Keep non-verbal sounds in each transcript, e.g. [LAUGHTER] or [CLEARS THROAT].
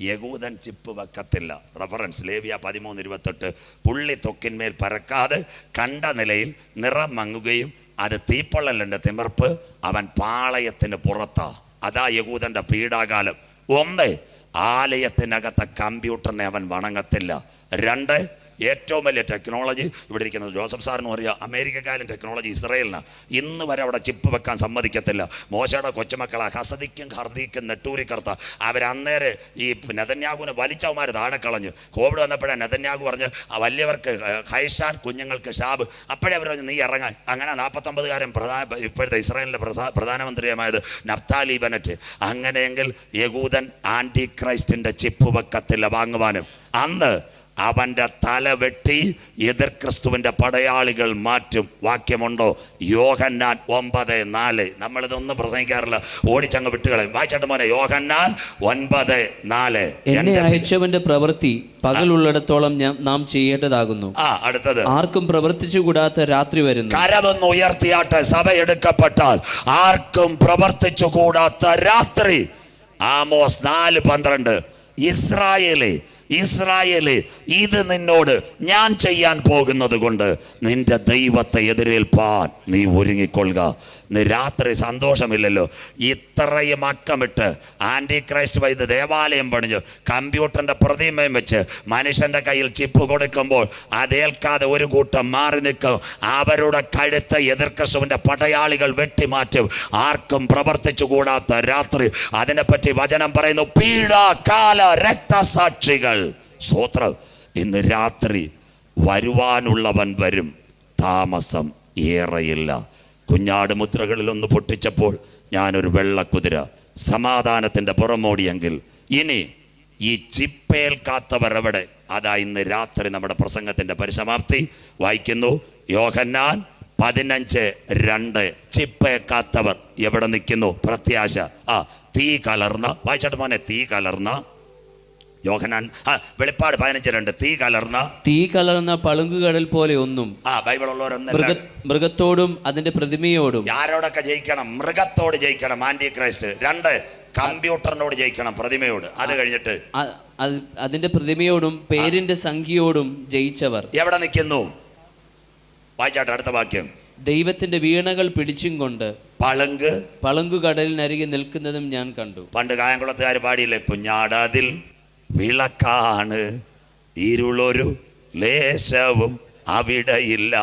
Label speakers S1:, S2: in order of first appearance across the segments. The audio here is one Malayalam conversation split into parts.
S1: യകൂദൻ ചിപ്പ് വെക്കത്തില്ല. റഫറൻസ് ലേവിയ പതിമൂന്ന് ഇരുപത്തെട്ട്. പുള്ളി തൊക്കിന്മേൽ പരക്കാതെ കണ്ട നിലയിൽ നിറം മങ്ങുകയും അത് തീപ്പൊള്ളലിന്റെ തിമിർപ്പ് അവൻ പാളയത്തിന് പുറത്താ. അതാ യകൂദന്റെ പീഡാകാലം. ഒന്ന് ആലയത്തിനകത്തെ കമ്പ്യൂട്ടറിനെ അവൻ വണങ്ങത്തില്ല. രണ്ട് ഏറ്റവും വലിയ ടെക്നോളജി ഇവിടെ ഇരിക്കുന്നത് ജോസഫ് സാറിന് അറിയാം. അമേരിക്കക്കാരൻ ടെക്നോളജി ഇസ്രയേലിന്. ഇന്ന് വരെ അവിടെ ചിപ്പ് വെക്കാൻ സമ്മതിക്കത്തില്ല. മോശയുടെ കൊച്ചുമക്കളെ ഹസദിക്കും ഹർദിക്കും നെട്ടൂരിക്കർത്ത അവരന്നേരെ ഈ നെതന്യാഗുവിനെ വലിച്ചവന്മാർ താഴെ കളഞ്ഞു കോവിഡ് വന്നപ്പോഴേ നെതന്യാഗു പറഞ്ഞ് ആ വലിയവർക്ക് ഹൈഷാൻ കുഞ്ഞുങ്ങൾക്ക് ഷാബ് അപ്പോഴേ അവർ പറഞ്ഞു നീ ഇറങ്ങാൻ. അങ്ങനെ നാൽപ്പത്തൊമ്പതുകാരൻ പ്രധാന ഇപ്പോഴത്തെ ഇസ്രായേലിന്റെ പ്രധാ പ്രധാനമന്ത്രിയുമായത് നഫ്താലി ബനറ്റ്. അങ്ങനെയെങ്കിൽ യകൂദൻ ആന്റി ക്രൈസ്റ്റിന്റെ ചിപ്പ് വെക്കത്തില്ല വാങ്ങുവാനും. അന്ന് അവന്റെ തല വെട്ടി എതിർ ക്രിസ്തുവിന്റെ പടയാളികൾ മാറ്റും. വാക്യമുണ്ടോ? യോഹന്നാൻ ഒമ്പത് നാല്. നമ്മളിതൊന്നും പ്രസംഗിക്കാറില്ല. ഓടിച്ചങ്ങ് വിട്ടുകളെ വായിച്ചോട്ട് മോനെ യോഹന്നാൻ ഒൻപത് നാല്.
S2: എന്നെ അയച്ചവന്റെ പ്രവൃത്തി പകലുള്ളിടത്തോളം ഞാൻ നാം ചെയ്യേണ്ടതാകുന്നു.
S1: ആ അടുത്തത്.
S2: ആർക്കും പ്രവർത്തിച്ചു കൂടാത്ത രാത്രി വരുന്നു.
S1: കരമൊന്ന് ഉയർത്തിയാട്ടെ സഭ എടുക്കപ്പെട്ടാൽ ആർക്കും പ്രവർത്തിച്ചു കൂടാത്ത രാത്രി. ആമോസ് നാല് പന്ത്രണ്ട്. ഇസ്രായേലേ ഇസ്രായേലേ ഇത് നിന്നോട് ഞാൻ ചെയ്യാൻ പോകുന്നത് കൊണ്ട് നിന്റെ ദൈവത്തെ എതിരേൽപ്പാൻ നീ ഒരുങ്ങിക്കൊള്ളുക. രാത്രി സന്തോഷമില്ലല്ലോ. ഇത്രയും അക്കമിട്ട് ആന്റി ക്രൈസ്റ്റ് വൈദ്യ ദേവാലയം പണിഞ്ഞു. കമ്പ്യൂട്ടറിന്റെ പ്രതിമയും വെച്ച് മനുഷ്യന്റെ കയ്യിൽ ചിപ്പ് കൊടുക്കുമ്പോൾ അതേൽക്കാതെ ഒരു കൂട്ടം മാറി നിൽക്കും. അവരുടെ കഴുത്ത് എതിർക്രിസ്തുവിന്റെ പടയാളികൾ വെട്ടിമാറ്റും. ആർക്കും പ്രവർത്തിച്ചു കൂടാത്ത രാത്രി. അതിനെപ്പറ്റി വചനം പറയുന്നു പീഡാകാല രക്തസാക്ഷികൾ. സ്വോത്രം ഇന്ന് രാത്രി വരുവാനുള്ളവൻ വരും. താമസം ഏറെയില്ല. കുഞ്ഞാട് മുദ്രകളിൽ ഒന്ന് പൊട്ടിച്ചപ്പോൾ ഞാനൊരു വെള്ളക്കുതിര സമാധാനത്തിന്റെ പുറമോടിയെങ്കിൽ ഇനി ഈ ചിപ്പേൽക്കാത്തവരവിടെ അതാ ഇന്ന് രാത്രി നമ്മുടെ പ്രസംഗത്തിന്റെ പരിസമാപ്തി വായിക്കുന്നു. യോഹന്നാൻ പതിനഞ്ച് രണ്ട് ചിപ്പേക്കാത്തവർ എവിടെ നിൽക്കുന്നു? പ്രത്യാശ. ആ തീ കലർന്ന വായിച്ചാട്ട് മോനെ തീ കലർന്ന യോഹനാൻ ആ വെളിപ്പാട് പതിനഞ്ച് രണ്ട് തീ കലർന്ന
S2: തീ കലർന്ന പളുങ്കുകടൽ പോലെ ഒന്നും
S1: ആ ബൈബിൾ ഉള്ളവരൊന്നും
S2: മൃഗത്തോടും അതിന്റെ പ്രതിമയോടും
S1: ആരോടൊക്കെ ജയിക്കണം? മൃഗത്തോട് ജയിക്കണം ആന്റി ക്രൈസ്റ്റ്. രണ്ട് കമ്പ്യൂട്ടറിനോട് ജയിക്കണം പ്രതിമയോട്. അത് കഴിഞ്ഞിട്ട്
S2: അതിന്റെ പ്രതിമയോടും പേരിന്റെ സംഖ്യയോടും ജയിച്ചവർ.
S1: എവിടെ നിൽക്കുന്നു? വായിച്ചാട്ടെ അടുത്ത വാക്യം.
S2: ദൈവത്തിന്റെ വീണകൾ പിടിച്ചും കൊണ്ട്
S1: പളുങ്ക്.
S2: പളുങ്കുകടലിനരികെ നിൽക്കുന്നതും ഞാൻ കണ്ടു.
S1: പണ്ട് കായംകുളത്തുകാർ പാടിയില്ലേ? കുഞ്ഞാടതിൽ വിളക്കാണ്. ഇരുളൊരു ലേശവും അവിടെയില്ല.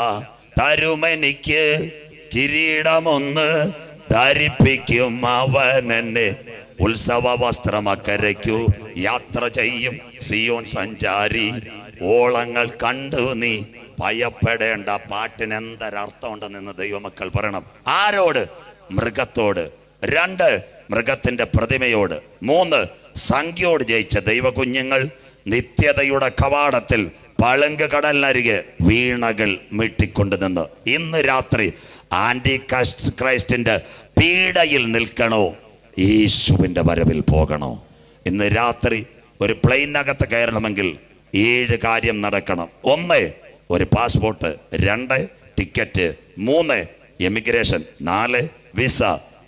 S1: തരുമെനിക്ക് കിരീടമൊന്ന് ധരിപ്പിക്കും. അവൻ എന്നെ ഉത്സവ വസ്ത്രം അക്കരയ്ക്കു യാത്ര ചെയ്യും. സിയോൻ സഞ്ചാരി ഓളങ്ങൾ കണ്ടു നീ. ഭയപ്പെടേണ്ട പാട്ടിന് എന്തൊരർത്ഥമുണ്ടെന്ന് ദൈവമക്കൾ പറയണം. ആരോട്? മൃഗത്തോട്. രണ്ട് മൃഗത്തിന്റെ പ്രതിമയോട്. മൂന്ന് സംഖ്യയോട് ജയിച്ച ദൈവകുഞ്ഞുങ്ങൾ നിത്യതയുടെ കവാടത്തിൽ പളുങ്ക് കടലിനരികെ വീണകൾ മീട്ടിക്കൊണ്ടു നിന്ന്. ഇന്ന് രാത്രി ആന്റി ക്രൈസ്റ്റ് ക്രൈസ്റ്റിന്റെ പീഡയിൽ നിൽക്കണോ? യേശുവിന്റെ വരവിൽ പോകണോ? ഇന്ന് രാത്രി ഒരു പ്ലെയിനകത്ത് കയറണമെങ്കിൽ ഏഴ് കാര്യം നടക്കണം. ഒന്ന് ഒരു പാസ്പോർട്ട്. രണ്ട് ടിക്കറ്റ്. മൂന്ന് എമിഗ്രേഷൻ. നാല് വിസ.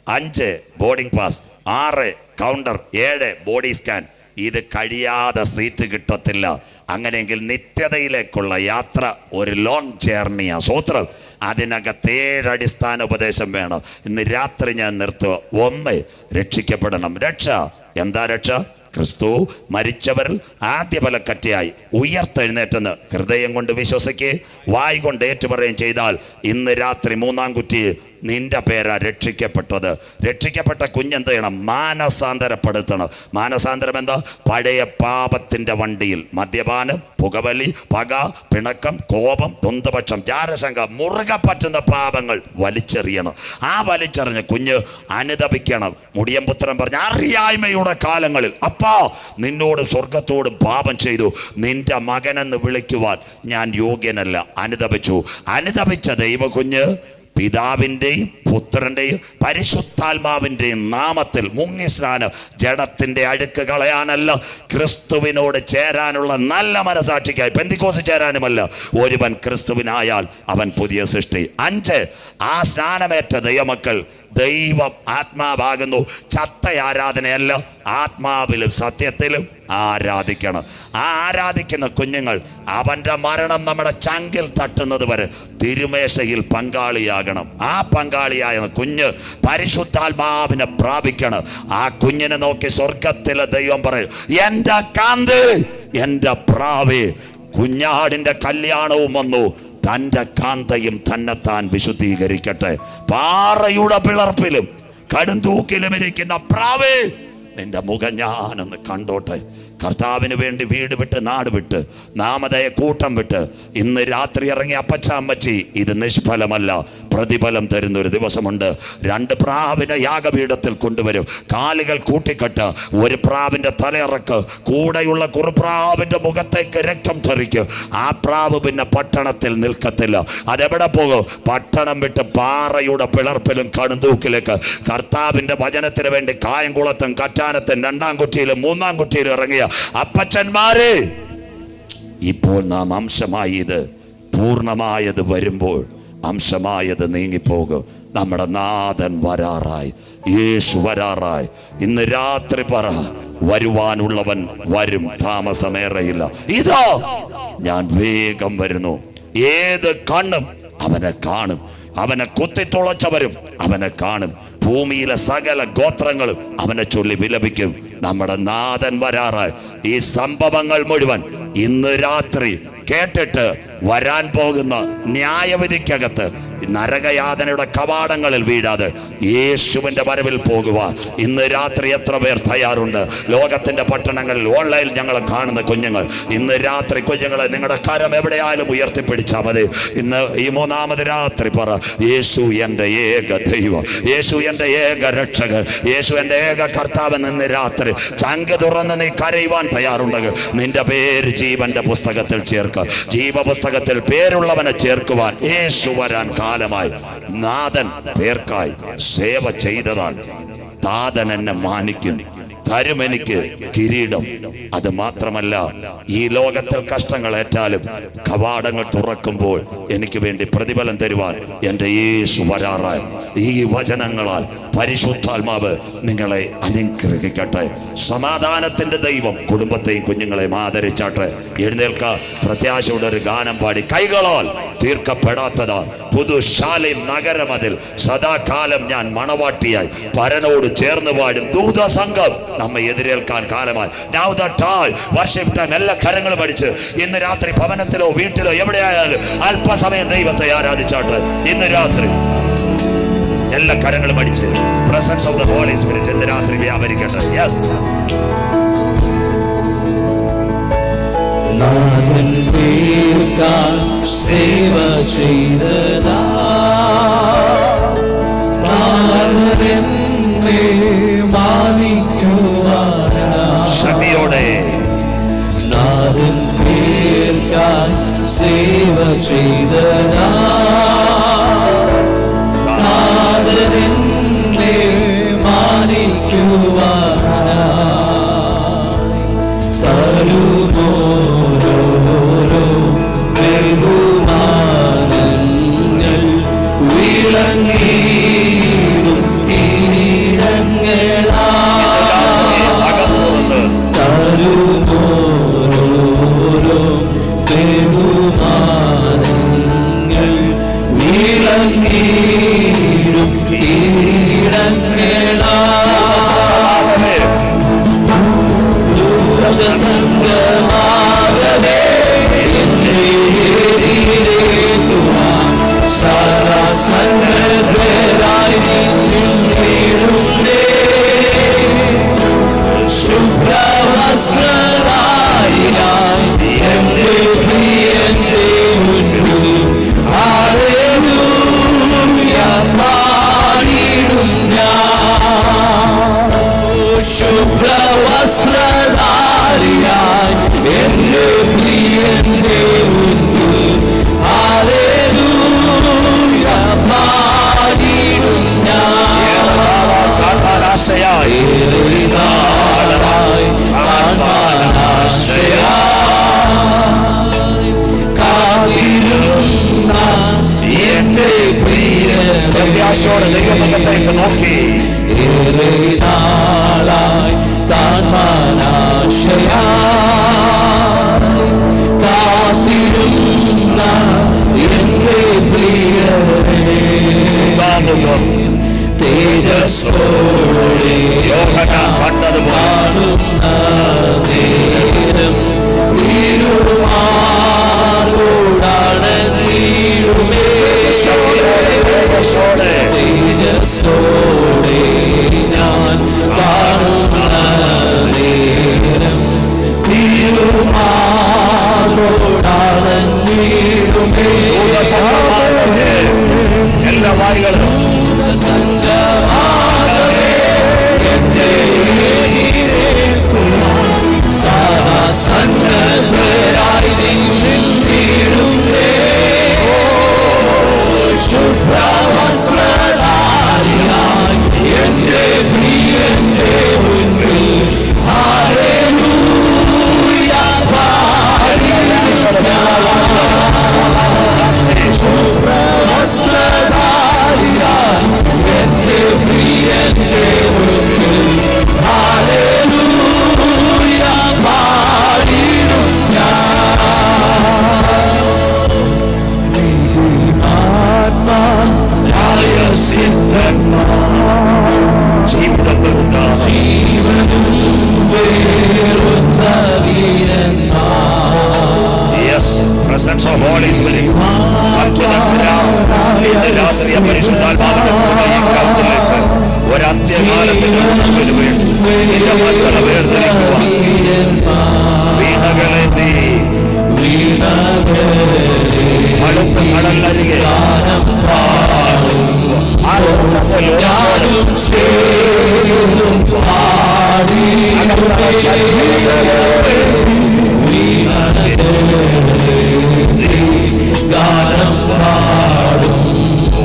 S1: അഞ്ച് ബോർഡിംഗ് പാസ്. ആറ് കൗണ്ടർ ഏഴ് ബോഡി സ്കാൻ ഇത് കഴിയാതെ സീറ്റ് കിട്ടത്തില്ല. അങ്ങനെയെങ്കിൽ നിത്യതയിലേക്കുള്ള യാത്ര ഒരു ലോങ് ജേർണിയാ സൂത്രം അതിനകത്ത് ഏഴ് അടിസ്ഥാന ഉപദേശം വേണം. ഇന്ന് രാത്രി ഞാൻ നിർത്തുക. ഒന്ന് രക്ഷിക്കപ്പെടണം. രക്ഷ. എന്താ രക്ഷ? ക്രിസ്തു മരിച്ചവരിൽ ആദ്യ ഫലക്കറ്റയായി ഉയർത്തെഴുന്നേറ്റെന്ന് ഹൃദയം കൊണ്ട് വിശ്വസിക്കുകയും വായി കൊണ്ട് ഏറ്റുപറയുകയും ചെയ്താൽ ഇന്ന് രാത്രി മൂന്നാം കുറ്റി നിന്റെ പേരാ രക്ഷിക്കപ്പെട്ടത്. രക്ഷിക്കപ്പെട്ട കുഞ്ഞെന്ത് ചെയ്യണം? മാനസാന്തരപ്പെടുത്തണം. മാനസാന്തരം എന്താ? പഴയ പാപത്തിന്റെ വണ്ടിയിൽ. മദ്യപാനം പുകവലി പക പിണക്കം കോപം തൊന്തപക്ഷം ജാരശങ്ക മുറുകെ പറ്റുന്ന പാപങ്ങൾ വലിച്ചെറിയണം. ആ വലിച്ചെറിഞ്ഞ് കുഞ്ഞ് അനുദപിക്കണം. മുടിയമ്പുത്രൻ പറഞ്ഞ അറിയായ്മയുടെ കാലങ്ങളിൽ അപ്പാ നിന്നോട് സ്വർഗത്തോട് പാപം ചെയ്തു. നിന്റെ മകനെന്ന് വിളിക്കുവാൻ ഞാൻ യോഗ്യനല്ല. അനുദപിച്ചു. അനുദപിച്ച ദൈവ കുഞ്ഞ് പിതാവിന്റെയും പുത്രന്റെയും പരിശുദ്ധാത്മാവിന്റെയും നാമത്തിൽ മുങ്ങി സ്നാനം ജഡത്തിന്റെ അഴുക്ക് കളയാനല്ല ക്രിസ്തുവിനോട് ചേരാനുള്ള നല്ല മനസാക്ഷിക്കായി പെന്തിക്കോസ് ചേരാനുമല്ല. ഒരുവൻ ക്രിസ്തുവിനായാൽ അവൻ പുതിയ സൃഷ്ടി. അഞ്ച് ആ സ്നാനമേറ്റ ദൈവമക്കൾ ദൈവം ആത്മാവാകുന്നു. ചത്ത ആരാധനയല്ല ആത്മാവിലും സത്യത്തിലും ആരാധിക്കണം. ആ ആരാധിക്കുന്ന കുഞ്ഞുങ്ങൾ അവന്റെ മരണം നമ്മുടെ ചങ്കിൽ തട്ടുന്നത് വരെ തിരുമേശയിൽ പങ്കാളിയാകണം. ആ പങ്കാളിയായ കുഞ്ഞ് പരിശുദ്ധാത്മാവിനെ പ്രാപിക്കണം. ആ കുഞ്ഞിനെ നോക്കി സ്വർഗത്തിലെ ദൈവം പറയും എന്റെ കാന്ത് എന്റെ പ്രാവേ കുഞ്ഞാടിന്റെ കല്യാണവും വന്നു. തന്റെ കാന്തയും തന്നെത്താൻ വിശുദ്ധീകരിക്കട്ടെ. പാറയുടെ പിളർപ്പിലും കടുന്തൂക്കിലും ഇരിക്കുന്ന പ്രാവേ നിന്റെ മുഖം ഞാനൊന്ന് കണ്ടോട്ടെ. കർത്താവിന് വേണ്ടി വീട് വിട്ട് നാട് വിട്ട് നാമതയെ കൂട്ടം വിട്ട് ഇന്ന് രാത്രി ഇറങ്ങി അപ്പച്ചാമ്പച്ചി ഇത് നിഷ്ഫലമല്ല. പ്രതിഫലം തരുന്ന ഒരു ദിവസമുണ്ട്. രണ്ട് പ്രാവിനെ യാഗപീഠത്തിൽ കൊണ്ടുവരും. കാലുകൾ കൂട്ടിക്കെട്ട് ഒരു പ്രാവിന്റെ തലയിറക്ക് കൂടെയുള്ള കുറുപ്രാവിന്റെ മുഖത്തേക്ക് രക്തം ധരിക്കും ആ പ്രാവ് പിന്നെ പട്ടണത്തിൽ നിൽക്കത്തില്ല. അതെവിടെ പോകും? പട്ടണം വിട്ട് പാറയുടെ പിളർപ്പിലും കണുതൂക്കിലേക്ക് കർത്താവിന്റെ വചനത്തിന് വേണ്ടി കായംകുളത്തും കറ്റാനത്തും രണ്ടാം കുറ്റിയിലും മൂന്നാം കുറ്റിയിലും ഇറങ്ങിയ അപ്പച്ചന്മാര് ഇപ്പോൾ നാം അംശമായത് പൂർണമായത് വരുമ്പോൾ അംശമായത് നീങ്ങിപ്പോകും. നമ്മുടെ നാഥൻ വരാറായി യേശു വരാറായി. ഇന്ന് രാത്രി പറ വരുവാനുള്ളവൻ വരും താമസമേറെയില്ല. ഇതാ ഞാൻ വേഗം വരുന്നു. ഏത് കണ്ണും അവനെ കാണും. അവനെ കുത്തിത്തുളച്ചവരും അവനെ കാണും. ഭൂമിയിലെ സകല ഗോത്രങ്ങളും അവനെ ചൊല്ലി വിലപിക്കും. നമ്മുടെ നാഥൻ വരാറ് ഈ സംഭവങ്ങൾ മുഴുവൻ ഇന്ന് രാത്രി കേട്ടിട്ട് വരാൻ പോകുന്ന ന്യായവിധിക്കകത്ത് നരകയാതനയുടെ കവാടങ്ങളിൽ വീഴാതെ യേശുവിന്റെ വരവിൽ പോകുവാൻ ഇന്ന് രാത്രി എത്ര പേർ തയ്യാറുണ്ട്? ലോകത്തിന്റെ പട്ടണങ്ങളിൽ ഓൺലൈനിൽ ഞങ്ങൾ കാണുന്ന കുഞ്ഞുങ്ങൾ. ഇന്ന് രാത്രി കുഞ്ഞുങ്ങളെ നിങ്ങളുടെ കരം എവിടെയായാലും ഉയർത്തിപ്പിടിച്ചാൽ മതി. ഇന്ന് ഈ മൂന്നാമത് രാത്രി പറ യേശു എന്റെ ഏക ദൈവം യേശു എന്റെ ഏക രക്ഷകൻ യേശു എന്റെ ഏക കർത്താവൻ ഇന്ന് രാത്രി ചങ്ക് തുറന്ന് നീ കരയുവാൻ തയ്യാറുണ്ടെങ്കിൽ നിന്റെ പേര് ജീവന്റെ പുസ്തകത്തിൽ ചേർക്കുക. ജീവപുസ്തകത്തിൽ പേരുള്ളവനെ ചേർക്കുവാൻ യേശു വരാൻ കാലമായി. നാഥൻ പേർക്കായി സേവ ചെയ്തതാണ് താതൻ എന്നെ മാനിക്കും. തരും എനിക്ക് കിരീടം. അത് മാത്രമല്ല ഈ ലോകത്തിൽ കഷ്ടങ്ങൾ ഏറ്റാലും കവാടങ്ങൾ തുറക്കുമ്പോൾ എനിക്ക് വേണ്ടി പ്രതിഫലം തരുവാൻ എന്റെ യേശു വരാറായി. ഈ വചനങ്ങളാൽ പരിശുദ്ധാത്മാവ് നിങ്ങളെ അനുഗ്രഹിക്കട്ടെ. സമാധാനത്തിന്റെ ദൈവം കുടുംബത്തെയും കുഞ്ഞുങ്ങളെയും ആദരിച്ചാട്ടെ. എഴുന്നേൽക്ക പ്രത്യാശയുടെ ഒരു ഗാനം പാടി. കൈകളാൽ തീർക്കപ്പെടാത്തതാ പുതുശാലയും അതിൽ സദാകാലം ഞാൻ മണവാട്ടിയായി. പരനോട് ചേർന്ന് പാടും. ദൂതസംഘം നമ്മെ എതിരേൽക്കാൻ കാലമായി. The time, worship time, എല്ലാ കരങ്ങളും അടിച്ച് ഇന്ന് രാത്രി ഭവനത്തിലോ വീട്ടിലോ എവിടെയായാലും അല്പസമയം ദൈവത്തെ ആരാധിച്ചാട്ടെ. ഇന്ന് രാത്രി എല്ലാ കരങ്ങളും അടിച്ച് presence of the holy spirit ഇന്ന് രാത്രി വ്യാപരിക്കട്ടെ. യെസ്
S2: നാഥൻ തീർക്കാൻ സേവ ചെയ്തതാ.
S1: ശക്തിയോടെ.
S2: നാഥൻ തീർക്കാൻ സേവ ചെയ്തതാ. പ്രധാനിയായി പ്രിയന്റെ മുൻപിൽ ഹാലേലൂയ പാടിടും ഞാൻ. ആശയായി പ്രത്യാശയോടെ
S1: ദൈവമകത്തേക്ക് നോക്കി.
S2: ഏറെ താൻമാനാശയാ കാത്തിരുന്ന എന്റെ
S1: പ്രിയവേ തേജസ്സോടെ
S2: യോഹനാൻ കണ്ടത്
S1: പാടുന്ന നേരം തിരുമാറോടാണ്
S2: നീടുമേ തേജസ്സോടെ
S1: ഞാൻ
S2: நேரம் திருமாலோடாலீடுமே எல்லா
S1: வாய்களும் சங்கமாகவே சதா
S2: சங்கராய் நின்றிடும் சுப்ரவஸ்திரதாரியாய் என்று பிரிய ഇന്ന് രാത്രി പരിശുദ്ധാത്മാവിന്റെ ഒരന്ത്യകാലത്തിന് മുൻപിൽ വേണ്ടി നിന്റെ മക്കളെ വേർതിരിക്കുവാൻ വീണകളെ നീ അടുത്ത കടലരികെ
S1: ഞാനും ചേരും പാടി.
S2: ഗാനം ചരിത്രത്തോടെ
S1: ഗാനം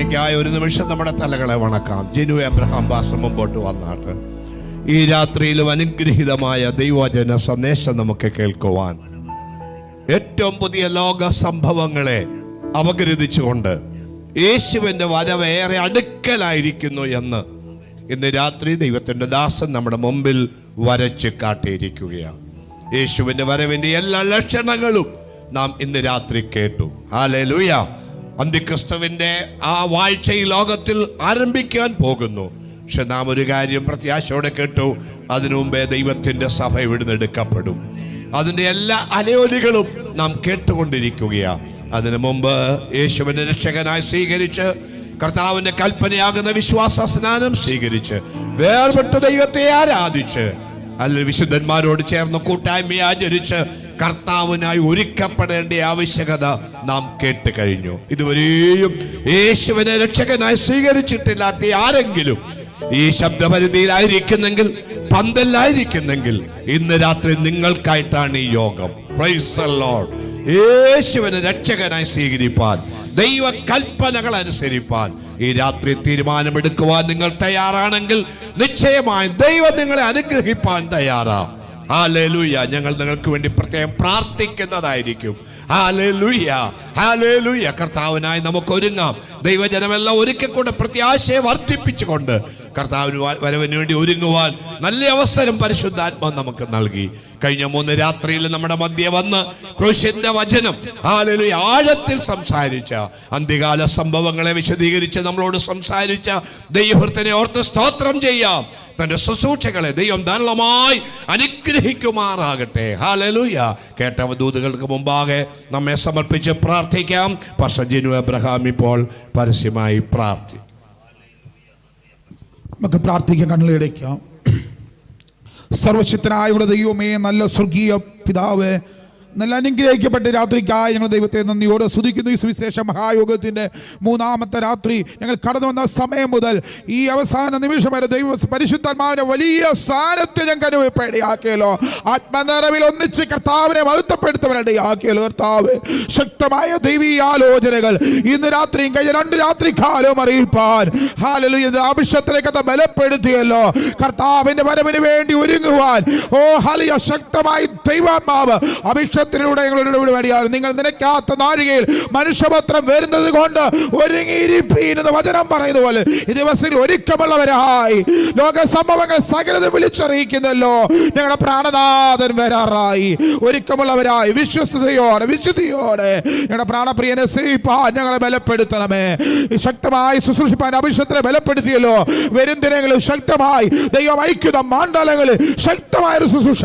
S3: പ്രാർത്ഥനയ്ക്കായി ഒരു നിമിഷം നമ്മുടെ തലകളെ വണക്കാം. ജനു എബ്രഹാം ഭാഷ മുമ്പോട്ട് വന്നാട്ട്. ഈ രാത്രിയിലും അനുഗ്രഹീതമായ ദൈവജന സന്ദേശം നമുക്ക് കേൾക്കുവാൻ. ഏറ്റവും പുതിയ ലോക സംഭവങ്ങളെ അപഗ്രഥിച്ചുകൊണ്ട് യേശുവിന്റെ ഏറെ അടുക്കലായിരിക്കുന്നു എന്ന് ഇന്ന് രാത്രി ദൈവത്തിന്റെ ദാസൻ നമ്മുടെ മുമ്പിൽ വരച്ച് കാട്ടിയിരിക്കുകയാണ്. യേശുവിന്റെ വരവിന്റെ എല്ലാ ലക്ഷണങ്ങളും നാം ഇന്ന് രാത്രി കേട്ടു. ആ ഹാലേലൂയ അന്തിക്രിസ്തുവിന്റെ ആ വാഴ്ച ഈ ലോകത്തിൽ ആരംഭിക്കാൻ പോകുന്നു. പക്ഷെ നാം ഒരു കാര്യം പ്രത്യാശയോടെ കേട്ടു. അതിനു മുമ്പേ ദൈവത്തിന്റെ സഭ ഇവിടുന്ന് എടുക്കപ്പെടും. അതിന്റെ എല്ലാ അലയോലികളും നാം കേട്ടുകൊണ്ടിരിക്കുകയാണ് അതിനു മുമ്പ് യേശുവിനെ രക്ഷകനായി സ്വീകരിച്ച് കർത്താവിന്റെ കൽപ്പനയാകുന്ന വിശ്വാസ സ്നാനം സ്വീകരിച്ച് വേർപെട്ട ദൈവത്തെ ആരാധിച്ച് അല്ലെങ്കിൽ വിശുദ്ധന്മാരോട് ചേർന്ന് കൂട്ടായ്മ ആചരിച്ച് കർത്താവിനായി ഒരുക്കപ്പെടേണ്ട ആവശ്യകത നാം കേട്ട് കഴിഞ്ഞു. ഇതുവരെയും യേശുവിനെ രക്ഷകനായി സ്വീകരിച്ചിട്ടില്ലാത്ത ആരെങ്കിലും ഈ ശബ്ദപരിധിയിലായിരിക്കുന്നെങ്കിൽ പന്തലായിരിക്കുന്നെങ്കിൽ ഇന്ന് രാത്രി നിങ്ങൾക്കായിട്ടാണ് ഈ യോഗം. Praise Lord. യേശുവിനെ രക്ഷകനായി സ്വീകരിപ്പാൻ ദൈവ കൽപ്പനകൾ അനുസരിപ്പാൻ ഈ രാത്രി തീരുമാനമെടുക്കുവാൻ നിങ്ങൾ തയ്യാറാണെങ്കിൽ നിശ്ചയമായും ദൈവം നിങ്ങളെ അനുഗ്രഹിപ്പാൻ തയ്യാറാ. ഹാലേലൂയ ഞങ്ങൾ നിങ്ങൾക്ക് വേണ്ടി പ്രത്യേകം പ്രാർത്ഥിക്കുന്നതായിരിക്കും. കർത്താവിനായി നമുക്ക് ഒരുങ്ങാം. ദൈവജനമെല്ലാം ഒരിക്കൽ കൂടെ പ്രത്യാശയെ വർദ്ധിപ്പിച്ചുകൊണ്ട് കർത്താവിന് വരവിന് വേണ്ടി ഒരുങ്ങുവാൻ നല്ല അവസരം പരിശുദ്ധാത്മ നമുക്ക് നൽകി. കഴിഞ്ഞ മൂന്ന് രാത്രിയിൽ നമ്മുടെ മധ്യ വന്ന് ക്രൂശിന്റെ വചനം ആലലു ആഴത്തിൽ സംസാരിച്ച അന്ത്യകാല സംഭവങ്ങളെ വിശദീകരിച്ച് നമ്മളോട് സംസാരിച്ച ദൈവഭൃത്തനെ ഓർത്ത് സ്തോത്രം ചെയ്യാം. തന്റെ ശുശ്രൂഷകളെ ദൈവം ധാരാളമായി അനുഗ്രഹിക്കും. അനുഗ്രഹിക്കുമാറാകട്ടെ. ഹാലലൂയ കേട്ടവ ദൂതുകൾക്ക് മുമ്പാകെ നമ്മെ സമർപ്പിച്ച് പ്രാർത്ഥിക്കാം. പക്ഷെ ജിനു എബ്രഹാം ഇപ്പോൾ പരസ്യമായി പ്രാർത്ഥി
S4: നമുക്ക് പ്രാർത്ഥിക്കാം കണ്ണിലടയ്ക്കാം [CLEARS THROAT] സർവശക്തനായുള്ള ദൈവമേ നല്ല സ്വർഗീയ പിതാവ് നല്ല അനുഗ്രഹിക്കപ്പെട്ട രാത്രിക്കായി ഞങ്ങൾ ദൈവത്തെ നന്ദിയോടെ സ്തുതിക്കുന്നു. ഈ സുവിശേഷ മഹായോഗത്തിന്റെ മൂന്നാമത്തെ രാത്രി ഞങ്ങൾ കടന്നു വന്ന സമയം മുതൽ ഈ അവസാന നിമിഷം വരെ ദൈവ പരിശുദ്ധന്മാരുടെ വലിയ സ്ഥാനത്തെ ഞങ്ങൾക്ക് അനുഭവപ്പെടുകയാക്കിയല്ലോ. ആത്മനിറവിൽ ഒന്നിച്ച് കർത്താവിനെ മഹത്വപ്പെടുത്തവനിടയാക്കിയല്ലോ കർത്താവ്. ശക്തമായ ദൈവീയ ആലോചനകൾ ഇന്ന് രാത്രിയും കഴിഞ്ഞ രണ്ട് രാത്രി കാലം അറിയിപ്പാൻ. ഹാലലു ആവശ്യത്തിലേക്ക് ബലപ്പെടുത്തിയല്ലോ. കർത്താവിന്റെ വരവിന് വേണ്ടി ഒരുങ്ങുവാൻ. ഓ ഹലിയ ശക്തമായി ദൈവാത്മാവ് അഭിഷത്തിലൂടെ ഞങ്ങളുടെ വേണ്ടിയാണ് നിങ്ങൾ നിനക്കാത്ത നാഴികയിൽ മനുഷ്യപത്രം വരുന്നത് കൊണ്ട് ഒരുങ്ങിയിരിപ്പീനെന്ന് വചനം പറയുന്ന പോലെ ഈ ദിവസങ്ങളിൽ ഒരുക്കമുള്ളവരായി. ലോക സംഭവങ്ങൾ സകലത വിളിച്ചറിയിക്കുന്നല്ലോ. ഞങ്ങളുടെ പ്രാണനാഥൻ വരാറായി. ഒരുക്കമുള്ളവരായി. വിശ്വസ്തയോടെ വിശുദ്ധിയോടെ ഞങ്ങളുടെ പ്രാണപ്രിയനെ സേവിപ്പാൻ ഞങ്ങളെ ബലപ്പെടുത്തണമേ. ശക്തമായി ശുശ്രൂഷിപ്പാൻ അഭിഷത്തിനെ ബലപ്പെടുത്തിയല്ലോ. വരും ദിനങ്ങളിൽ ശക്തമായി ദൈവം ഐക്യത ശക്തമായ ഒരു ശുശ്രൂഷ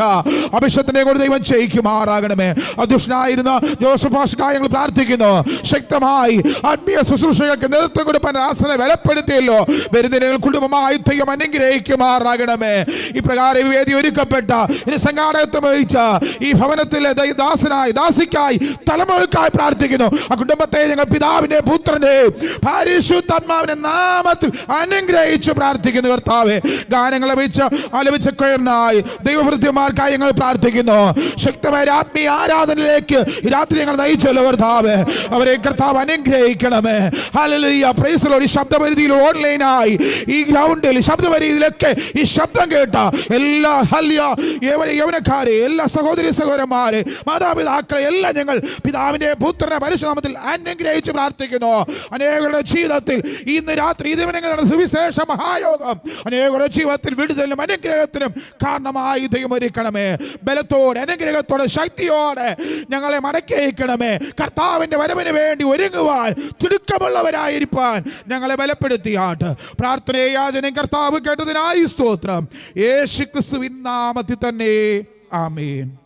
S4: അഭിഷത്തിനെ കൊണ്ട് ദൈവം ചെയ്യിക്കുമാറാകണമേ. അധ്യക്ഷനായിരുന്ന ജോസഫ് ഭാഷക്കായി ഞങ്ങൾ പ്രാർത്ഥിക്കുന്നു. ശക്തമായി ആത്മീയ ശുശ്രൂഷകൾക്ക് നേതൃത്വം കൊടുപ്പാൻ ആസനെ ബലപ്പെടുത്തിയല്ലോ. വരും ദിനങ്ങൾ കുടുംബമായി ദൈവം അനുഗ്രഹിക്കുമാറാകണമേ. ഇപ്രകാരം വേദി ഒരുക്കപ്പെട്ട ഇനി സംഘാടകത്വം വഹിച്ച ഈ ഭവനത്തിലെ ദാസനായി ദാസിക്കായി തലമുറക്കായി പ്രാർത്ഥിക്കുന്നു. ആ കുടുംബത്തെ ഞങ്ങൾ പിതാവിന്റെ പുത്രന്റെ പരിശുദ്ധാത്മാവിന്റെ നാമത്തിൽ അനുഗ്രഹിച്ചു പ്രാർത്ഥിക്കുന്നു കർത്താവെ. ഗാനങ്ങളെ ലഭിച്ച ആലപിച്ച കൊയറിനായി ദൈവവൃത്തിമാർക്കായി ഞങ്ങൾ പ്രാർത്ഥിക്കുന്നു. ശക്തമായ ആത്മീയ ആരാധനയിലേക്ക് രാത്രി ഞങ്ങൾ നയിച്ചല്ലോ കർത്താവ്. അവരെ കർത്താവ് അനുഗ്രഹിക്കണമേ. ഹല്ലേലൂയ പ്രൈസ് ലോർഡ് ഈ ശബ്ദപരിധിയിൽ ഓൺലൈനായി ഈ ഗ്രൗണ്ടിൽ ശബ്ദപരിധിയിലൊക്കെ ഈ ശബ്ദം കേട്ട എല്ലാ ഹല്യ യവന യവനക്കാരെ എല്ലാ സഹോദരി സഹോദരന്മാരെ മാതാപിതാക്കളെ എല്ലാം ഞങ്ങൾ പിതാവിന്റെ പുത്രനെ പരിശുനാമത്തിൽ അനുഗ്രഹിച്ച് പ്രാർത്ഥിക്കുന്നു. അനേകരുടെ ജീവിതത്തിൽ ഇന്ന് രാത്രി ഇതിവനങ്ങൾ സുവിശേഷ മഹായോഗം. അനേകരുടെ ജീവിതത്തിൽ വിടുതലും അനുഗ്രഹത്തിനും കാരണമായി ദൈവം ഒരുക്കണമേ. ബലത്തോടെ അനുഗ്രഹത്തോടെ ശക്തിയോടെ ഞങ്ങളെ മടക്കി അയക്കണമേ കർത്താവിന്റെ വരവിന് വേണ്ടി ഒരുങ്ങുവാൻ തിടുക്കമുള്ളവരായിരിക്കാൻ ഞങ്ങളെ ബലപ്പെടുത്തിയാട്ട്. പ്രാർത്ഥനയെ കർത്താവ് കേട്ടതിനായി സ്തോത്രം. യേശു ക്രിസ്തുവിൻ നാമത്തിൽ തന്നെ. ആമേൻ.